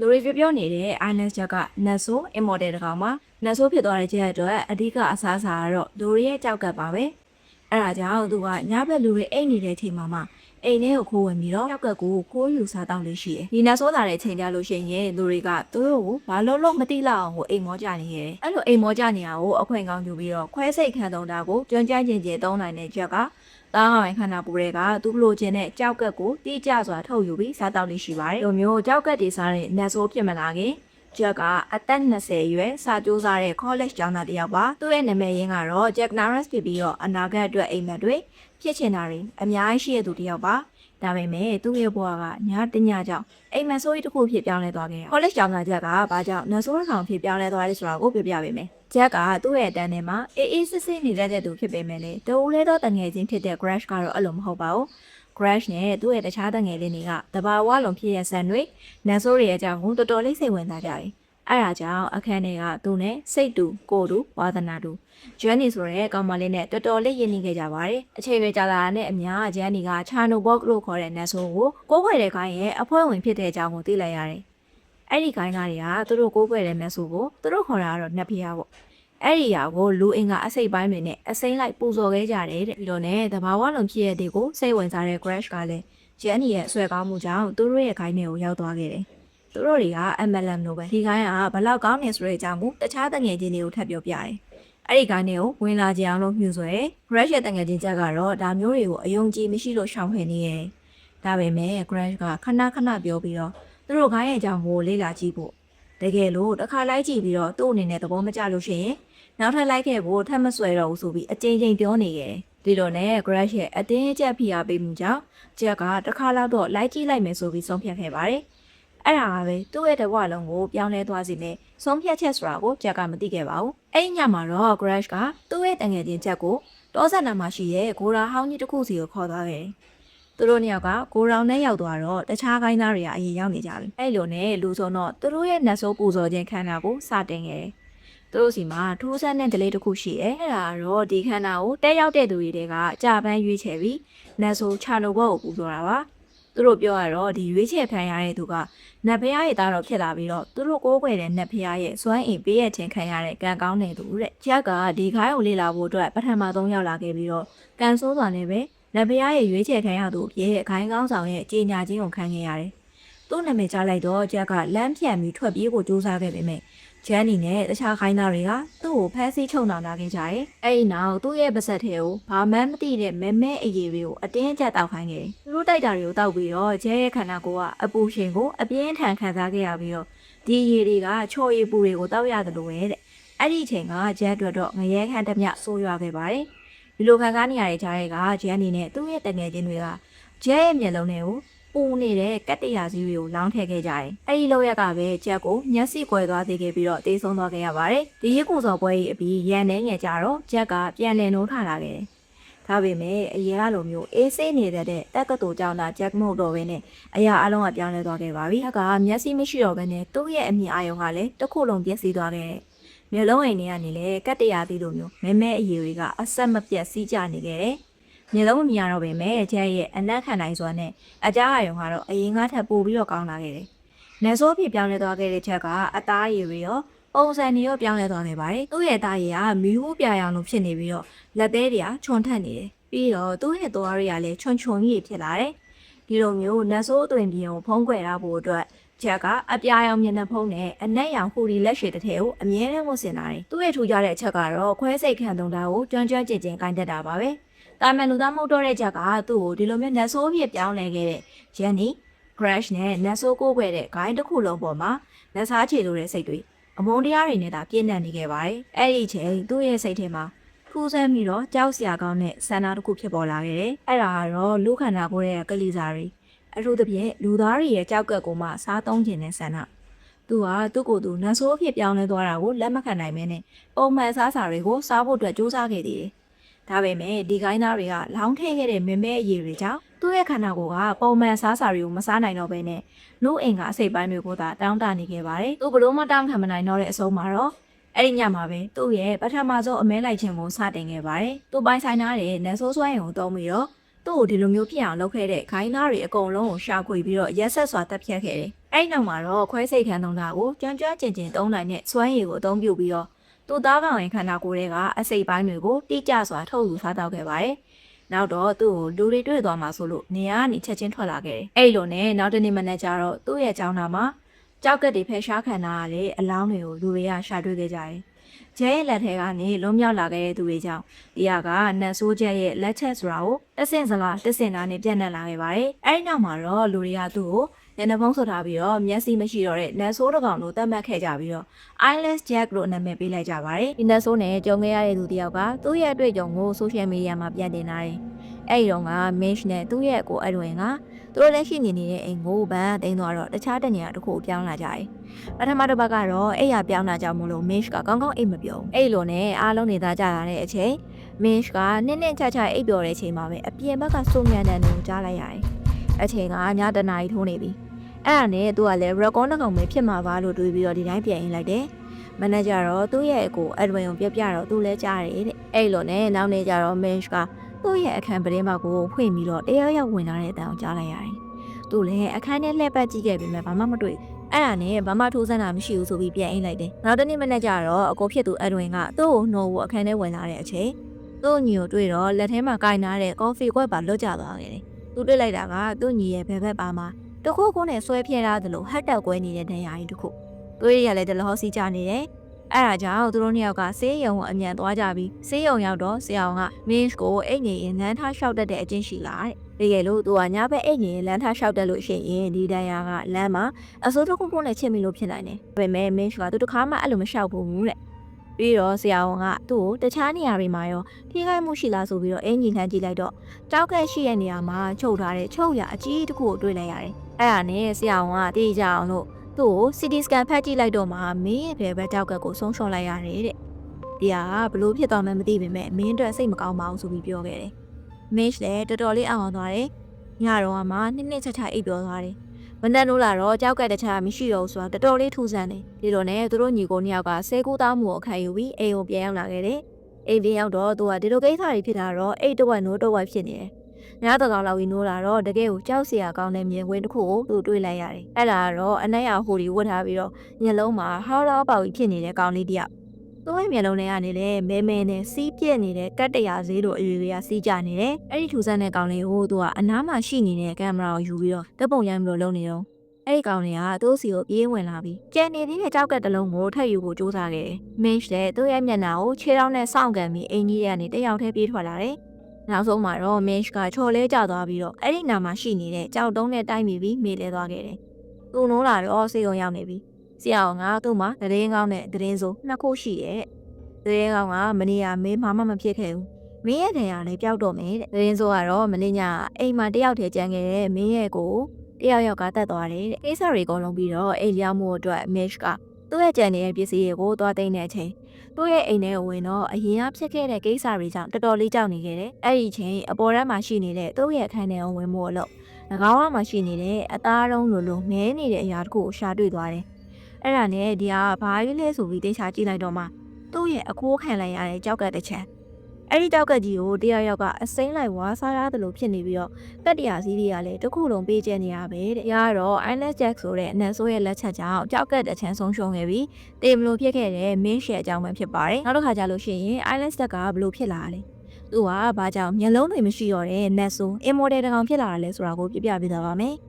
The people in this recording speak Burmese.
လူတွေပြောပြောနေတဲ့ Ines ချက်ကနတ်ဆိုး immortal တကောင်မှာနတ်ဆိုးဖြစ်သွားတဲ့ချက်အတွက်အဓိကအစားအစာကတော့လူတွေရဲ့ကြောက်ကပ်ပါပဲအဲ့ဒါကြောင့်သူကညဘက်လူတွေအိတ်နေတဲ့အချိန်မှာမှအိမ်ထဲကိုခိုးဝင်ပြီးတော့ကြောက်ကပ်ကိုကိုးယူစားတောင်းလေးရှိတယ်ဒီနတ်ဆိုးလာတဲ့အချိန်ကြလို့ရှိရင်လူတွေကသူတို့ကိုဘာလို့လို့မတိလောက်အောင်ကိုအိမ်မောကြနေရတယ်အဲ့လိုအိမ်မောကြနေတာကိုအခွင့်ကောင်းယူပြီးတော့ခွဲစိတ်ခံတုံတာကိုကြွန့်ကြမ်းကျင်ကျင်သုံးနိုင်တဲ့ချက်က တားဟောင်းခန္ဓာပူတွေကသူ့လိုချင်တဲ့ကြောက်ကပ်ကိုတိကျစွာထုတ်ယူပြီးစားတောက်လေးရှိပါတယ်။ဒီလိုမျိုးကြောက်ကပ်တွေစားတဲ့နတ်ဆိုးဖြစ်မလာခင်ဂျက်ကအသက်20အရွယ်စာကြိုးစားတဲ့ college ကျောင်းသားတစ်ယောက်ပါသူ့ရဲ့နာမည်ရင်းကတော့ Jack Norris ဖြစ်ပြီးတော့အနာဂတ်အတွက်အိမ်မက်တွေဖြစ်ချင်တာတွေအများကြီးရှိတဲ့သူတစ်ယောက်ပါ ဒါပေမဲ့သူ့ရဲ့ဘဝကညာတညကြောင့်အိမ်မက်ဆိုးကြီးတစ်ခုဖြစ်ပြောင်းလဲသွားခဲ့တယ် college ကျောင်းသားဂျက်ကဘာကြောင့်နတ်ဆိုးတစ်ကောင်ဖြစ်ပြောင်းလဲသွားတယ်ဆိုတာကိုပြောပြပေးမယ်ဂျက်ကသူ့ရဲ့အတန်းထဲမှာအေးအေးစစ်စစ်နေတတ်တဲ့သူဖြစ်ပေမဲ့လေတဦးလဲတော့တငယ်ချင်းဖြစ်တဲ့ crash ကတော့အဲ့လိုမဟုတ်ပါဘူး crash နဲ့သူ့ရဲ့တခြားတငယ်လေးတွေကတဘာဝလုံးဖြစ်ရဲ့ဆန်တွေနတ်ဆိုးတွေရဲ့အကြောင်းကိုတော်တော်လေးစိတ်ဝင်စားကြတယ်။ အဲဒါကြောင့်အခန်းထဲကသူနဲ့စိတ်တူကိုတူဝါသနာတူဂျန်နီဆိုတဲ့ကောင်မလေးနဲ့တော်တော်လေးရင်းနှီးခဲ့ကြပါတယ်။အချိန်တွေကြာလာတာနဲ့အများဂျန်နီကချာနိုဘော့လို့ခေါ်တဲ့နတ်ဆိုးကိုကိုးခွေတဲ့ခိုင်းရဲ့အဖွဲ့ဝင်ဖြစ်တဲ့အကြောင်းကိုသိလိုက်ရတယ်။အဲ့ဒီခိုင်းသားတွေကသူတို့ကိုးခွေတဲ့နတ်ဆိုးကိုသူတို့ခေါ်တာကတော့နတ်ဖျားပေါ့။အဲ့ဒီຢာကိုလူအင်ကအစိတ်ပိုင်းတွေနဲ့အစိမ့်လိုက်ပူဇော်ခဲ့ကြတယ်တဲ့ပြီးတော့ねတဘာဝလုံးဖြစ်ရတဲ့ကိုစိတ်ဝင်စားတဲ့ crash ကလည်းဂျန်နီရဲ့အဆွဲကောင်းမှုကြောင့်သူတို့ရဲ့ခိုင်းတွေကိုရောက်သွားခဲ့တယ်။ သူတို့တွေက MLM လို့ပဲဒီခိုင်းကဘလောက်ကောင်းနေဆိုတဲ့အကြောင်းကိုတခြားတငယ်ချင်းတွေကိုထပ်ပြောပြတယ်။အဲ့ဒီခိုင်းတွေကိုဝင်လာကြအောင်လို့မြှူဆွဲ crash ရဲ့တငယ်ချင်းချက်ကတော့ဒါမျိုးတွေကိုအယုံကြည်မရှိလို့ရှောင်ဖယ်နေရတယ်။ဒါပေမဲ့ crash ကခဏခဏပြောပြီးတော့သူတို့ခိုင်းရဲ့အကြောင်းကိုလေ့လာကြည့်ဖို့တကယ်လို့တစ်ခါလိုက်ကြည့်ပြီးတော့သူ့အနေနဲ့သဘောမကျလို့ရှိရင်နောက်ထပ်လိုက်ခဲ့ဖို့ထပ်မဆွဲတော့ဘူးဆိုပြီးအကြိမ်ကြိမ်ပြောနေခဲ့တယ်။ဒီလိုနဲ့ Crash ရဲ့အတင်းအကျပ်ဖိအားပေးမှုကြောင့်ဂျက်ကတစ်ခါလောက်တော့လိုက်ကြည့်လိုက်မယ်ဆိုပြီးဆုံးဖြတ်ခဲ့ပါတယ်။ အဲ့ဒါကပဲသူ့ရဲ့တဝလုံးကိုပြောင်းလဲသွားစေနဲ့ဆုံးဖြတ်ချက်ဆိုတာကိုဂျက်ကမသိခဲ့ပါဘူး။အဲ့ဒီညမှာတော့ Crash ကသူ့ရဲ့တငယ်ချင်းချက်ကိုတောဆက်နာမှာရှိတဲ့ဂိုရာဟောင်းကြီးတစ်ခုစီကိုခေါ်သွားခဲ့တယ်။သူတို့နှစ်ယောက်ကကိုရောင်နဲ့ရောက်သွားတော့တခြားကိုင်းသားတွေကအရင်ရောက်နေကြပြီ။အဲ့လိုနဲ့လူဆုံးတော့သူတို့ရဲ့နတ်ဆိုးပူဇော်ခြင်းခန္ဓာကိုစတင်ခဲ့တယ်။သူတို့စီမှာထူးဆန်းတဲ့ delay တစ်ခုရှိတယ်။အဲ့ဒါကတော့ဒီခန္ဓာကိုတဲရောက်တဲ့သူတွေတဲကကြာပန်းရွေးချယ်ပြီးနတ်ဆိုးချာနိုဘောကိုပူဇော်တာပါ။ သူတို့ပြောရတော့ဒီရွေးချယ်ဖန်ရတဲ့သူကနတ်ဖျားရဲ့သားတော်ဖြစ်လာပြီးတော့သူတို့ကိုးကွယ်တဲ့နတ်ဖျားရဲ့စွမ်းအင်ပေးရခြင်းခံရတဲ့ကံကောင်းတဲ့သူတဲ့။ဂျက်ကဒီခိုင်းကိုလေ့လာဖို့အတွက်ပထမဆုံးရောက်လာခဲ့ပြီးတော့ကံဆိုးစွာနဲ့ပဲနတ်ဖျားရဲ့ရွေးချယ်ခံရသူအဖြစ်ခိုင်းကောင်းဆောင်ရဲ့ကြေညာခြင်းကိုခံခဲ့ရတယ်။သူ့နာမည်ကြားလိုက်တော့ဂျက်ကလမ်းဖြန့်ပြီးထွက်ပြေးဖို့ကြိုးစားခဲ့ပေမဲ့ ဂျန်နီနဲ့တခြားခိုင်းသားတွေကသူ့ကိုဖမ်းဆီးချုပ်နှောင်လာခဲ့ကြတယ်။အဲဒီနောက်သူ့ရဲ့ပါဇက်ထဲကိုဘာမှမသိတဲ့မဲမဲအရေးတွေကိုအတင်းအကျပ်တောက်ခိုင်းခဲ့တယ်။သူတို့တိုက်တာတွေကိုတောက်ပြီးတော့ဂျဲရဲ့ခန္ဓာကိုယ်ကအပူရှင်ကိုအပြင်းထန်ခံစားခဲ့ရပြီးတော့ဒီအရေးတွေကချော်ရည်ပူတွေကိုတောက်ရတယ်လို့ပဲတဲ့။အဲ့ဒီအချိန်ကဂျက်အတွက်တော့ငရဲခန့်တစ်မြဆိုးရွားခဲ့ပါတယ်။ဒီလိုခံစားနေရတဲ့ကြားတွေကဂျန်နီနဲ့သူ့ရဲ့တငယ်ချင်းတွေကဂျဲရဲ့မျက်လုံးတွေကို ပူနေတဲ့ကတ္တရာစီးတွေကိုလောင်းထည့်ခဲ့ကြတယ်။အဲဒီလောက်ရကပဲဂျက်ကိုမျက်စိကွယ်သွားသေးခဲ့ပြီးတော့တေးဆုံးသွားခဲ့ရပါတယ်။ဒီရဲကူစော်ပွဲကြီးအပြီးရန်နေငယ်ကြတော့ဂျက်ကပြန်လည်နိုးထလာခဲ့တယ်။ဒါပေမဲ့အရင်ကလိုမျိုးအေးဆေးနေတဲ့တက်ကတူကြောင့်သာဂျက်မဟုတ်တော့ဘဲနဲ့အရာအလုံးကပြောင်းလဲသွားခဲ့ပါပြီ။ဂျက်ကမျက်စိမရှိတော့ဘဲနဲ့သူ့ရဲ့အမြင်အာရုံကလည်းတစ်ခုလုံးပြည့်စည်သွားခဲ့တယ်။မျက်လုံးအိမ်ထဲကနေလေကတ္တရာသီလိုမျိုးမဲမဲအရေတွေကအဆက်မပြတ်စီးကြနေခဲ့တယ်။ မျက်လုံးမမြင်ရတော့ပေမဲ့ကျန်ရဲ့အနက်ခံနိုင်စွာနဲ့အကြအယုံကတော့အရင်ကထပ်ပိုပြီးတော့ကောင်းလာခဲ့တယ်။နေစိုးဖြစ်ပြောင်းလဲသွားခဲ့တဲ့ချက်ကအသားရည်တွေရောပုံစံတွေရောပြောင်းလဲသွားခဲ့ပါတယ်။သူ့ရဲ့သားရည်ကမီးဟူးပြရောင်လိုဖြစ်နေပြီးတော့လက်သေးတွေကချွန်ထက်နေတယ်။ပြီးတော့သူ့ရဲ့သွားတွေကလည်းချွန်ချွန်ကြီးဖြစ်လာတယ်။ဒီလိုမျိုးနေစိုးအသွင်ပြင်ကိုဖုံးကွယ်ရဖို့အတွက်ချက်ကအပြာရောင်မျက်နှာဖုံးနဲ့အနက်ရောင်ဟူဒီလက်ရှည်တစ်ထည်ကိုအမြဲတမ်းဝတ်ဆင်လာတယ်။သူ့ရဲ့ထူကြတဲ့အချက်ကတော့ခွဲစိတ်ခံသုံးတာကိုကြွန့်ကြွန့်ကျင်ကျင်ကင်တက်တာပါပဲ။ တာမန်လူသားမဟုတ်တော့တဲ့ချက်ကသူ့ကိုဒီလိုမျိုးနတ်ဆိုးဖြစ်ပြောင်းလဲခဲ့တဲ့ရန်နီ crash နဲ့နတ်ဆိုးကိုခွဲတဲ့ဂိုင်းတစ်ခုလုံးပေါ်မှာလက်စားချေလိုတဲ့စိတ်တွေအမုန်းတရားတွေနဲ့သာပြည့်နှံ့နေခဲ့ပါတယ်။အဲ့ဒီအချိန်သူ့ရဲ့စိတ်ထဲမှာထူးဆန်းပြီးတော့ကြောက်စရာကောင်းတဲ့ဆန္ဒတစ်ခုဖြစ်ပေါ်လာခဲ့တယ်။အဲ့ဒါကတော့လူခန္ဓာကိုယ်ရဲ့ကလေးစားတွေအထူးသဖြင့်လူသားတွေရဲ့ကြောက်ကပ်ကိုမှစားသုံးခြင်းနဲ့ဆန္ဒသူကသူ့ကိုယ်သူနတ်ဆိုးအဖြစ်ပြောင်းလဲသွားတာကိုလက်မခံနိုင်မဲနဲ့ပုံမှန်စားစာတွေကိုစားဖို့အတွက်ကြိုးစားခဲ့သေးတယ်။ ဒါပေမဲ့ဒီကိုင်းသားတွေကလောင်းထည့်ခဲ့တဲ့မမဲအရေးတွေကြောင့်သူ့ရဲ့ခန္ဓာကိုယ်ကပုံမှန်စားစာတွေကိုမစားနိုင်တော့ဘဲနဲ့လူအိမ်ကအစိတ်ပိုင်းမျိုးကိုသာတောင်းတနေခဲ့ပါတယ်။သူဘလို့မတောင်းခံမနိုင်တော့တဲ့အဆုံးမှာတော့အဲ့ဒီညမှာပဲသူ့ရဲ့ပထမဆုံးအမဲလိုက်ခြင်းကိုစတင်ခဲ့ပါတယ်။သူပိုင်ဆိုင်ထားတဲ့နတ်ဆိုးစွမ်းရင်ကိုတုံးပြီးတော့သူ့ကိုဒီလိုမျိုးဖြစ်အောင်လုပ်ခဲ့တဲ့ခိုင်းသားတွေအကုန်လုံးကိုရှာဖွေပြီးတော့ရက်ဆက်စွာတပ်ဖြတ်ခဲ့တယ်။အဲ့ဒီနောက်မှာတော့ခွဲစိတ်ခန်းသုံးတာကိုကြွန့်ကြွန့်ကျင်ကျင်သုံးနိုင်တဲ့စွမ်းရည်ကိုအသုံးပြုပြီးတော့ သူ့သားကောင်ရင်ခန္ဓာကိုယ်တွေကအစိတ်ပိုင်းတွေကိုတိကျစွာထုတ်ယူစားတောက်ခဲ့ပါတယ်။နောက်တော့သူ့ကိုလူတွေတွေ့သွားမှာဆိုလို့နေရာကနေချက်ချင်းထွက်လာခဲ့တယ်။အဲ့လိုနဲ့နောက်တနေ့မနေ့ကျတော့သူ့ရဲ့ကျောင်းသားမှာကြောက်ကက်တွေဖယ်ရှားခံထားရတဲ့အလောင်းတွေကိုလူတွေကရှာတွေ့ခဲ့ကြတယ်။ကျဲရဲ့လက်ထဲကနေလွန်မြောက်လာခဲ့တဲ့သူတွေကြောင့်တရားကနတ်ဆိုးကျက်ရဲ့လက်ချက်ဆိုတာကိုတဆင့်စလားတဆင့်သားနဲ့ပြန့်နှံ့လာခဲ့ပါတယ်။အဲဒီနောက်မှာတော့လူတွေကသူ့ကို ညနေဖုံးဆွထားပြီးတော့မျက်စိမရှိတော့တဲ့နတ်ဆိုးတစ်ကောင်လို့သတ်မှတ်ခဲ့ကြပြီးတော့ Eyeless Jack လို့နာမည်ပေးလိုက်ကြပါတယ်။ဒီနတ်ဆိုးနဲ့ကြုံခဲ့ရတဲ့သူတယောက်ကသူ့ရဲ့အတွေ့အကြုံကို social media မှာပြတင်လာတယ်။အဲဒီတော့က Mish နဲ့သူ့ရဲ့ကိုအဒဝင်ကသူတို့လက်ရှိနေနေတဲ့အိမ်ကိုဗန်တိန်သွားတော့တခြားတနေရာတစ်ခုကိုပြောင်းလာကြတယ်။ပထမတစ်ပတ်ကတော့အဲ့ရပြောင်းလာကြမို့လို့ Mish ကကောင်းကောင်းအိတ်မပြောဘူး။အဲ့လိုနဲ့အားလုံးနေသားကြလာတဲ့အချိန် Mish ကနင်းနင်းချာချာအိပ်ပျော်တဲ့အချိန်မှာပဲအပြင်ဘက်ကစုံမြန်တဲ့နေကိုကြားလိုက်ရတယ်။အချိန်ကညတနာရီထိုးနေပြီ။ အဲ့ဒါနဲ့သူကလည်း record တစ်ကောင်ပဲဖြစ်မှာပါလို့တွေးပြီးတော့ဒီတိုင်းပြန်ရင်းလိုက်တယ်။မန်နေဂျာတော့သူ့ရဲ့အကိုအဒဝင်ကိုပြပြတော့သူလည်းကြားတယ်တဲ့။အဲ့လိုနဲ့နောက်နေ့ကျတော့ Mish ကသူ့ရဲ့အခန်းပတင်းပေါက်ကိုဖွင့်ပြီးတော့တရားရောက်ဝင်လာတဲ့အတန်ကိုကြားလိုက်ရတယ်။သူလည်းအခန်းထဲလှည့်ပတ်ကြည့်ခဲ့ပေမဲ့ဘာမှမတွေ့ဘူးအဲ့ဒါနဲ့ဘာမှထိုးစမ်းတာမရှိဘူးဆိုပြီးပြန်အိမ်လိုက်တယ်။နောက်တနေ့မနေ့ကျတော့အကိုဖြစ်သူအဒဝင်ကသူ့ကိုနှိုးဖို့အခန်းထဲဝင်လာတဲ့အချိန်သူ့ညီကိုတွေ့တော့လက်ထဲမှာကင်ထားတဲ့ကော်ဖီခွက်ပါလွတ်ကျသွားခဲ့တယ်။သူတွေ့လိုက်တာကသူ့ညီရဲ့ဘယ်ဘက်ပါမှာ တခုခုနဲ့ဆွဲပြဲထားသလိုဟတ်တက်ကွဲနေတဲ့နေရာကြီးတစ်ခု။သွေးရလည်းတလောစီချနေတယ်။အဲ့ဒါကြောင့်သူတို့နှစ်ယောက်ကဆေးရုံကိုအမြန်သွားကြပြီးဆေးရုံရောက်တော့ဆရာဝန်က Miss ကိုအိတ်နေရင်လမ်းထားလျှောက်တတ်တဲ့အချင်းရှိလားတဲ့။တကယ်လို့သူကညဘက်အိတ်နေရင်လမ်းထားလျှောက်တတ်လို့ရှိရင်ဒီတန်ရာကလမ်းမှာအစိုးတစ်ခုခုနဲ့ချစ်မိလို့ဖြစ်နိုင်တယ်။ဒါပေမဲ့ Miss ကသူတခါမှအဲ့လိုမလျှောက်ဘူးတဲ့။ပြီးတော့ဆရာဝန်ကသူ့ကိုတခြားနေရာတွေမှာရောထိခိုက်မှုရှိလားဆိုပြီးတော့အင်ဂျင်လှမ်းကြည့်လိုက်တော့တောက်ကက်ရှိတဲ့နေရာမှာချုပ်ထားတဲ့ချုပ်ရအကြီးတစ်ခုကိုတွေ့လိုက်ရတယ်။ အဲ့ဒါနဲ့ဆရာဝန်ကတေးကြအောင်လို့သူ့ကို CT scan ဖတ်ကြည့်လိုက်တော့မှမင်းရဲ့ဘယ်ဘက်တောက်ကက်ကိုဆုံးရှုံးလိုက်ရတယ်တဲ့။ဒီဟာကဘလို့ဖြစ်သွားမှန်းမသိပေမဲ့မင်းအတွက်စိတ်မကောင်းပါဘူးဆိုပြီးပြောခဲ့တယ်။ Miss လည်းတော်တော်လေးအောင်းသွားတယ်။ညတော့မှနှစ်နှစ်ချက်ချက်အိပ်ပျော်သွားတယ်။မနက်လို့လာတော့ကြောက်ကက်တခြားမရှိတော့ဘူးဆိုတာတော်တော်လေးထူးဆန်းတယ်။ဒီလိုနဲ့သူတို့ညီကိုနှစ်ယောက်ကဆဲကူသားမှုကိုခံယူပြီးအိမ်ကိုပြန်ရောက်လာခဲ့တယ်။အိမ်ပြန်ရောက်တော့သူကဒီလိုကိစ္စတွေဖြစ်တာတော့အိတ်တော့နိုးတော့ဝိုက်ဖြစ်နေတယ်။ ညတော့ကောင်လောက်ပြီးနိုးလာတော့တကယ်ကိုကြောက်စရာကောင်းတဲ့မြင်ကွင်းတစ်ခုကိုသူတွေ့လိုက်ရတယ်။အဲ့ဒါကတော့အနက်ရဟိုဒီဝတ်ထားပြီးတော့မျက်လုံးမှာဟောင်းတော့ပေါက်ကြီးဖြစ်နေတဲ့ကောင်လေးတယောက်။သူ့ရဲ့မျက်လုံးထဲကနေလေမဲမဲနဲ့စီးပြက်နေတဲ့ကတ်တရာဈေးလိုအရွယ်တွေကစီးကြနေတယ်။အဲ့ဒီထူဆန်းတဲ့ကောင်လေးကိုသူကအနားမှာရှိနေတဲ့ကင်မရာကိုယူပြီးတော့တပ်ပုံရိုက်မလို့လုပ်နေတော့အဲ့ဒီကောင်တွေကသူ့စီကိုပြေးဝင်လာပြီးကျန်နေသေးတဲ့ကြောက်ကက်တစ်လုံးကိုထပ်ယူဖို့ကြိုးစားခဲ့တယ်။ Minch လည်းသူ့ရဲ့မျက်နှာကိုခြေထောက်နဲ့စောင့်ကန်ပြီးအင်ကြီးကနေတယောက်တည်းပြေးထွက်လာတယ်။ နောက်ဆုံးမှာတော့ Minch ကချော်လဲကျသွားပြီးတော့အဲ့ဒီနာမှာရှိနေတဲ့ကြောက်တုံးနဲ့တိုက်မိပြီးမေးလဲသွားခဲ့တယ်။သူ့နိုးလာတော့ဆေးရုံရောက်နေပြီ။ဆရာကသူ့မှာသတင်းကောင်းနဲ့သတင်းဆိုးနှစ်ခုရှိရဲ့။သတင်းကောင်းကမနေ့ကမေးမှမမဖြစ်ခဲ့ဘူး။မင်းရဲ့ထင်ရလည်းပျောက်တော့မယ်တဲ့။သတင်းဆိုးကတော့မနေ့ညအိမ်မှာတယောက်တည်းကြံခဲ့တဲ့မင်းရဲ့ကိုတယောက်ယောက်ကတတ်သွားတယ်တဲ့ကိစ္စတွေအကုန်လုံးပြီးတော့အိမ်ရောက်မှုအတွက် Mish က သူ့ရဲ့ကြံနေတဲ့ပစ္စည်းတွေကိုသွားသိမ်းတဲ့အချိန်သူ့ရဲ့အိမ်ထဲကိုဝင်တော့အရင်ကဖြစ်ခဲ့တဲ့ကိစ္စတွေကြောင့်တော်တော်လေးကြောက်နေခဲ့တယ်အဲ့ဒီချိန်အပေါ်ထဲမှာရှိနေတဲ့သူ့ရဲ့အခန်းထဲကိုဝင်မှုအလို့၎င်းကမှရှိနေတဲ့အသားတုံးလိုလိုမဲနေတဲ့အရာတစ်ခုကိုရှာတွေ့သွားတယ်အဲ့ဒါနဲ့ဒီကဘာကြီးလဲဆိုပြီးတေချာကြည့်လိုက်တော့မှသူ့ရဲ့အခိုးခံလိုက်ရတဲ့ကြောက်ကတစ်ချမ်း အဲ့ဒီတောက်ကကြီးကိုတယောက်ယောက်ကအစိမ့်လိုက်ဝါစားရတယ်လို့ဖြစ်နေပြီးတော့ကတ်တရာစည်းတွေကလည်းတစ်ခုလုံးပေးကျနေရပဲတဲ့။ရတော့ Island Jack ဆိုတဲ့အနက်ဆိုးရဲ့လက်ချက်ကြောင့်ကြောက်ကတ်တစ်ချမ်းဆုံးရှုံးခဲ့ပြီးတေမလို့ဖြစ်ခဲ့တဲ့ main share အကြောင်းပဲဖြစ်ပါတယ်။နောက်တစ်ခါကျလို့ရှိရင် Island Jack ကဘလို့ဖြစ်လာလဲ။သူကဘာကြောင့်မျက်လုံးတွေမရှိတော့တဲ့ net ဆို immortal တကောင်ဖြစ်လာတာလဲဆိုတာကိုပြပြပေးသွားပါမယ်။